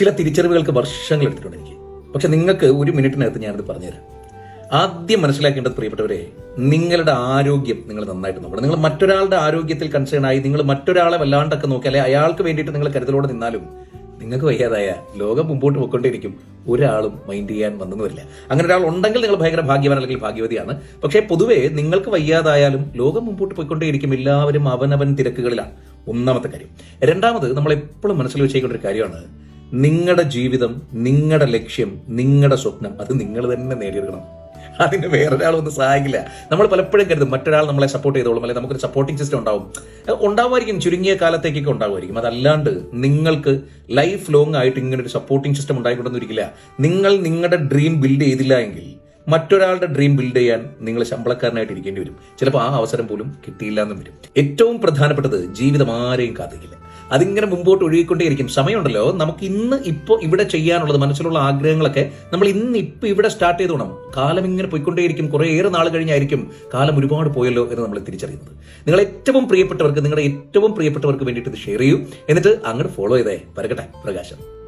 ചില തിരിച്ചറിവുകൾക്ക് വർഷങ്ങൾ എടുത്തിട്ടുണ്ട് എനിക്ക്. പക്ഷെ നിങ്ങൾക്ക് ഒരു മിനിറ്റിനകത്ത് ഞാനത് പറഞ്ഞുതരാം. ആദ്യം മനസ്സിലാക്കേണ്ടത് പ്രിയപ്പെട്ടവരെ നിങ്ങളുടെ ആരോഗ്യം നിങ്ങൾ നന്നായിട്ട് നോക്കണം. നിങ്ങൾ മറ്റൊരാളുടെ ആരോഗ്യത്തിൽ കൺസേൺ ആയി നിങ്ങൾ മറ്റൊരാളെ വല്ലാണ്ടൊക്കെ നോക്കി അല്ലെ അയാൾക്ക് വേണ്ടിയിട്ട് നിങ്ങൾ കരുതലോടെ നിന്നാലും നിങ്ങൾക്ക് വയ്യാതായ ലോകം മുമ്പോട്ട് പോയിക്കൊണ്ടിരിക്കും. ഒരാളും മൈൻഡ് ചെയ്യാൻ വന്നെന്ന് വരില്ല. അങ്ങനെ ഒരാൾ ഉണ്ടെങ്കിൽ നിങ്ങൾ ഭയങ്കര ഭാഗ്യവാൻ അല്ലെങ്കിൽ ഭാഗ്യവതിയാണ്. പക്ഷേ പൊതുവേ നിങ്ങൾക്ക് വയ്യാതായാലും ലോകം മുമ്പോട്ട് പോയിക്കൊണ്ടേയിരിക്കും എല്ലാവരും അവനവൻ തിരക്കുകളിലാണ്. ഒന്നാമത്തെ കാര്യം. രണ്ടാമത് നമ്മൾ എപ്പോഴും മനസ്സിൽ വെച്ചേക്കേണ്ട ഒരു കാര്യമാണ്. നിങ്ങളുടെ ജീവിതം നിങ്ങളുടെ ലക്ഷ്യം നിങ്ങളുടെ സ്വപ്നം അത് നിങ്ങൾ തന്നെ നേടിയെടുക്കണം. അതിന് വേറൊരാളൊന്നും സഹായിക്കില്ല. നമ്മൾ പലപ്പോഴും കരുതും മറ്റൊരാൾ നമ്മളെ സപ്പോർട്ട് ചെയ്തോളും അല്ലെങ്കിൽ നമുക്കൊരു സപ്പോർട്ടിംഗ് സിസ്റ്റം ഉണ്ടാവും. ഉണ്ടാവുമായിരിക്കും ചുരുങ്ങിയ കാലത്തേക്കൊക്കെ ഉണ്ടാവുമായിരിക്കും. അതല്ലാണ്ട് നിങ്ങൾക്ക് ലൈഫ് ലോങ് ആയിട്ട് ഇങ്ങനെ ഒരു സപ്പോർട്ടിംഗ് സിസ്റ്റം ഉണ്ടായിക്കൊണ്ടൊന്നിരിക്കില്ല നിങ്ങൾ നിങ്ങളുടെ ഡ്രീം ബിൽഡ് ചെയ്തില്ല എങ്കിൽ മറ്റൊരാളുടെ ഡ്രീം ബിൽഡ് ചെയ്യാൻ നിങ്ങൾ ശമ്പളക്കാരനായിട്ട് ഇരിക്കേണ്ടി വരും. ചിലപ്പോൾ ആ അവസരം പോലും കിട്ടിയില്ല എന്നും വരും. ഏറ്റവും പ്രധാനപ്പെട്ടത് ജീവിതം ആരെയും കാത്തിക്കില്ല. അതിങ്ങനെ മുമ്പോട്ട് ഒഴുകിക്കൊണ്ടേയിരിക്കും. സമയമുണ്ടല്ലോ. നമുക്ക് ഇന്ന് ഇപ്പോൾ ഇവിടെ ചെയ്യാനുള്ളത് മനസ്സിലുള്ള ആഗ്രഹങ്ങളൊക്കെ നമ്മൾ ഇന്ന് ഇപ്പം ഇവിടെ സ്റ്റാർട്ട് ചെയ്ത് വേണം കാലം ഇങ്ങനെ പോയിക്കൊണ്ടേയിരിക്കും. കുറേ ഏറെ നാൾ കഴിഞ്ഞായിരിക്കും കാലം ഒരുപാട് പോയല്ലോ എന്ന് നമ്മൾ തിരിച്ചറിയുന്നത്. നിങ്ങൾ ഏറ്റവും പ്രിയപ്പെട്ടവർക്ക് നിങ്ങളുടെ ഏറ്റവും പ്രിയപ്പെട്ടവർക്ക് വേണ്ടിയിട്ട് ഇത് ഷെയർ ചെയ്യൂ. എന്നിട്ട് അങ്ങോട്ട് ഫോളോ ചെയ്തേ. പരക്കട്ടെ പ്രകാശം.